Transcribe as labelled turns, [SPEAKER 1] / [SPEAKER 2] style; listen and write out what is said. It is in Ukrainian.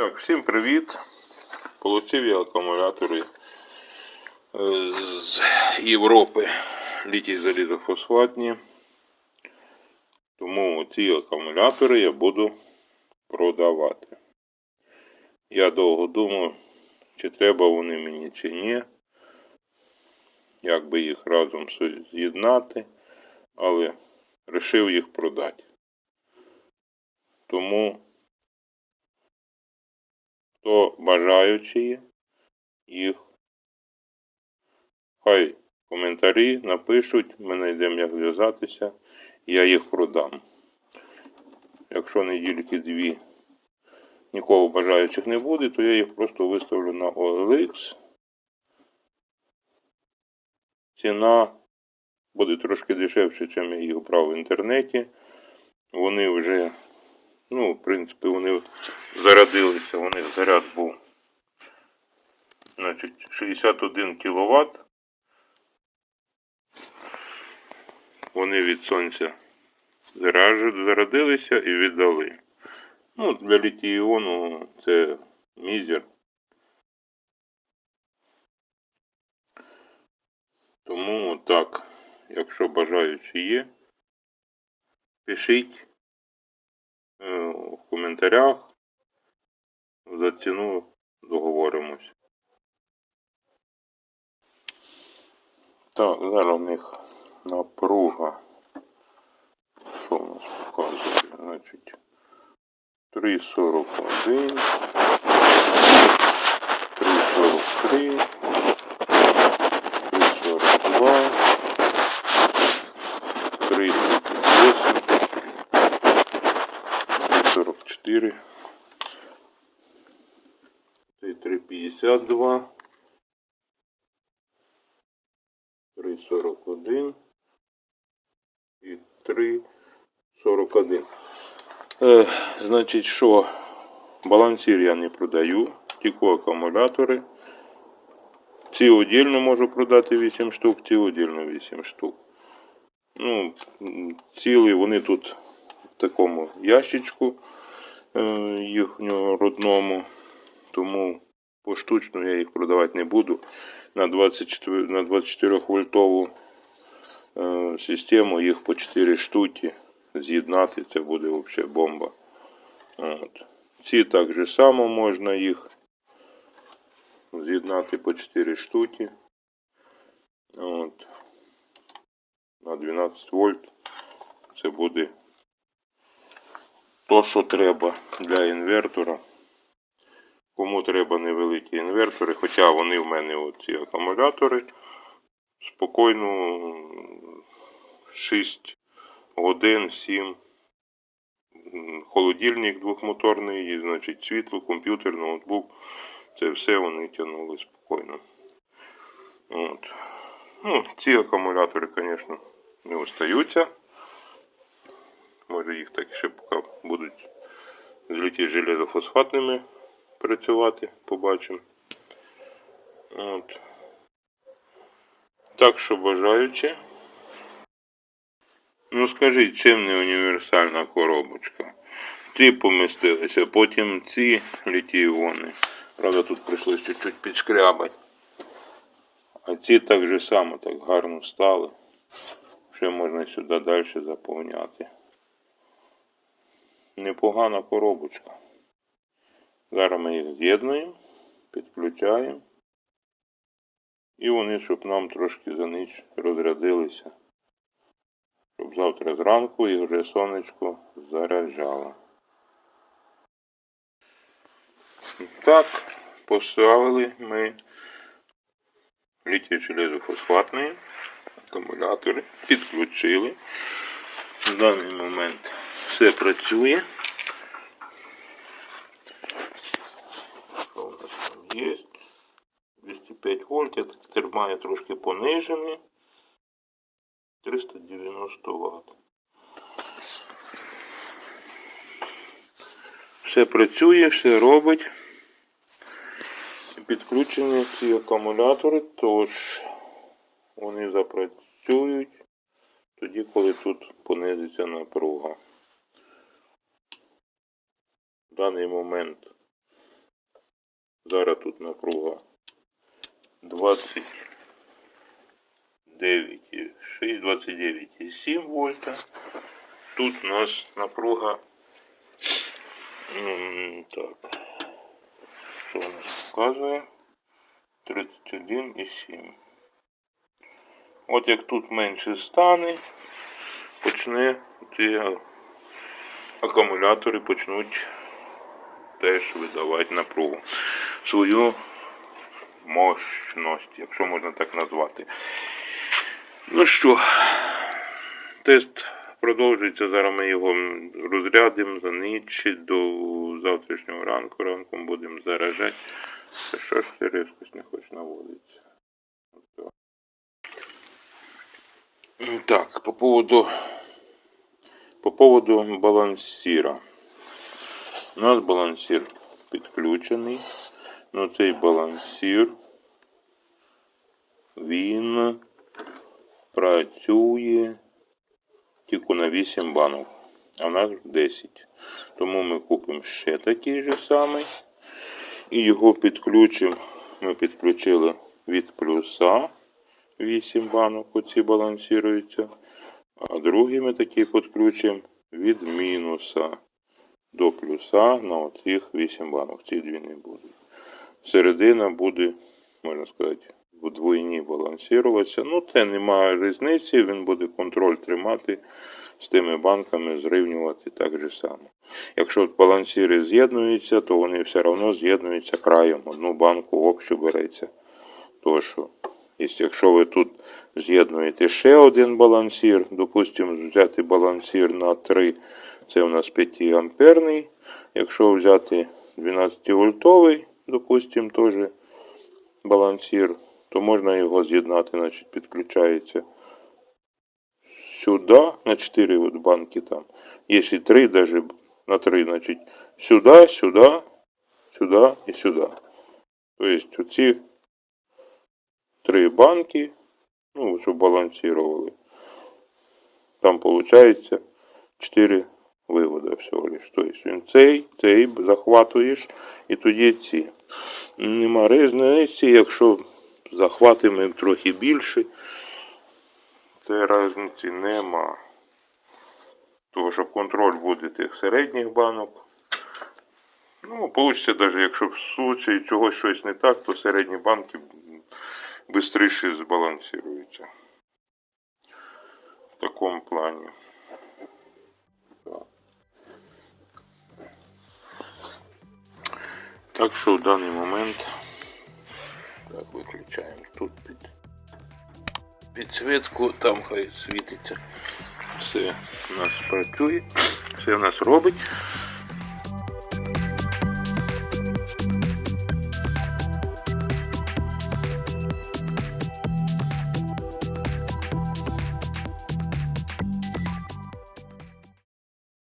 [SPEAKER 1] Так, всім привіт. Получив я акумулятори е, з Європи літій залізофосфатні. Тому ці акумулятори я буду продавати. Я довго думав, чи треба вони мені, чи ні. Як би їх разом з'єднати, але вирішив їх продати. Тому хто бажаючі їх, хай коментарі напишуть, ми знайдемо як зв'язатися, я їх продам. Якщо недільки дві нікого бажаючих не буде, то я їх просто виставлю на OLX. Ціна буде трошки дешевше, ніж я їх брав в інтернеті. Вони вже, ну, в принципі, вони зарядилися, у них заряд був. Значить, 61 кВт. Вони від сонця зарядилися і віддали. Ну, для літій-іону це мізер. Тому так, якщо бажаючі є, пишіть в коментарях. За ціну договоримось. Так, зараз у них напруга. Що у нас показує? Значить, 3,41, 3,52, 3,41 і 3,41. Е, значить, що балансир я не продаю, тільки акумулятори. Ці отдельно можу продати 8 штук, ці отдельно 8 штук. Ну, цілі вони тут в такому ящичку е, їхнього родному, тому поштучно я їх продавати не буду. На 24, на 24 вольтову е, систему їх по 4 штуки з'єднати, це буде взагалі бомба. От. Ці так же само можна їх з'єднати по 4 штуки. От. На 12 вольт. Це буде то, що треба для інвертора. Кому треба невеликі інвертори, хоча вони в мене оці акумулятори. Спокійно 6 годин, 7. М, Холодильник двохмоторний, значить, світло, комп'ютер, ноутбук. Це все вони тягнули спокійно. От. Ну, ці акумулятори, звісно, не остаються. Може їх так ще поки будуть з літі железофосфатними працювати, побачимо. От. Так що бажаючи. Ну скажіть, чим не універсальна коробочка? Ті помістилися, потім ці літій-іони. Правда, тут прийшлось чуть-чуть підшкрябати. А ці так же само так гарно стали. Ще можна сюди далі заповняти. Непогана коробочка. Зараз ми їх з'єднуємо, підключаємо. І вони, щоб нам трошки за ніч розрядилися. Щоб завтра зранку їх вже сонечко заряджало. Так, поставили ми літій железофосфатні акумулятори, підключили. В даний момент все працює. Що у нас там є? 205 вольт, я трошки понижений. 390 Вт. Все працює, все робить. Підключені ці акумулятори, тож вони запрацюють тоді, коли тут понизиться напруга. В даний момент Зараз тут напруга 29,6, 29,7 вольта. Тут у нас напруга. Так. Що у нас показує? 31,7. От як тут менше стане, почне ті акумулятори почнуть теж видавати напругу. Свою мощність, якщо можна так назвати. Ну що, тест продовжується. Зараз ми його розрядимо за ніч до завтрашнього ранку. Ранком будемо заражати. Та Що ж ти різкость не хоче наводитися? Так, по поводу по поводу балансира. У нас балансир підключений. Ну цей балансир він працює тільки на 8 банок, а в нас 10. Тому ми купимо ще такий же самий. І його підключимо. Ми підключили від плюса 8 банок, оці балансуються. А другий ми такий підключимо від мінуса до плюса на оцих 8 банок. Ці дві не будуть. Середина буде, можна сказати, вдвойні балансуватися. Ну, це немає різниці, він буде контроль тримати з тими банками, зрівнювати так же само. Якщо балансири з'єднуються, то вони все одно з'єднуються краєм. Одну банку общу береться. То єс- якщо ви тут з'єднуєте ще один балансир, допустимо, взяти балансир на 3, це у нас 5 амперний. Якщо взяти 12 вольтовий, допустимо, теж балансир, то можна його з'єднати, значить підключається сюди, на 4 от банки там. Якщо 3 даже на 3, значить сюди, сюди, сюди і сюди. Тобто оці три банки, ну, щоб балансировали. Там виходить 4 виводи всього лиш. Тобто він цей, цей захватуєш і тоді ці. Нема різниці, якщо захватимо трохи більше, це різниці нема. Того, що контроль буде тих середніх банок. Ну, вийде, навіть якщо в случаї чогось щось не так, то середні банки швидше збалансуються. В такому плані. Так що в даний момент підсвітку, там хай світиться. Все у нас працює, все у нас робить.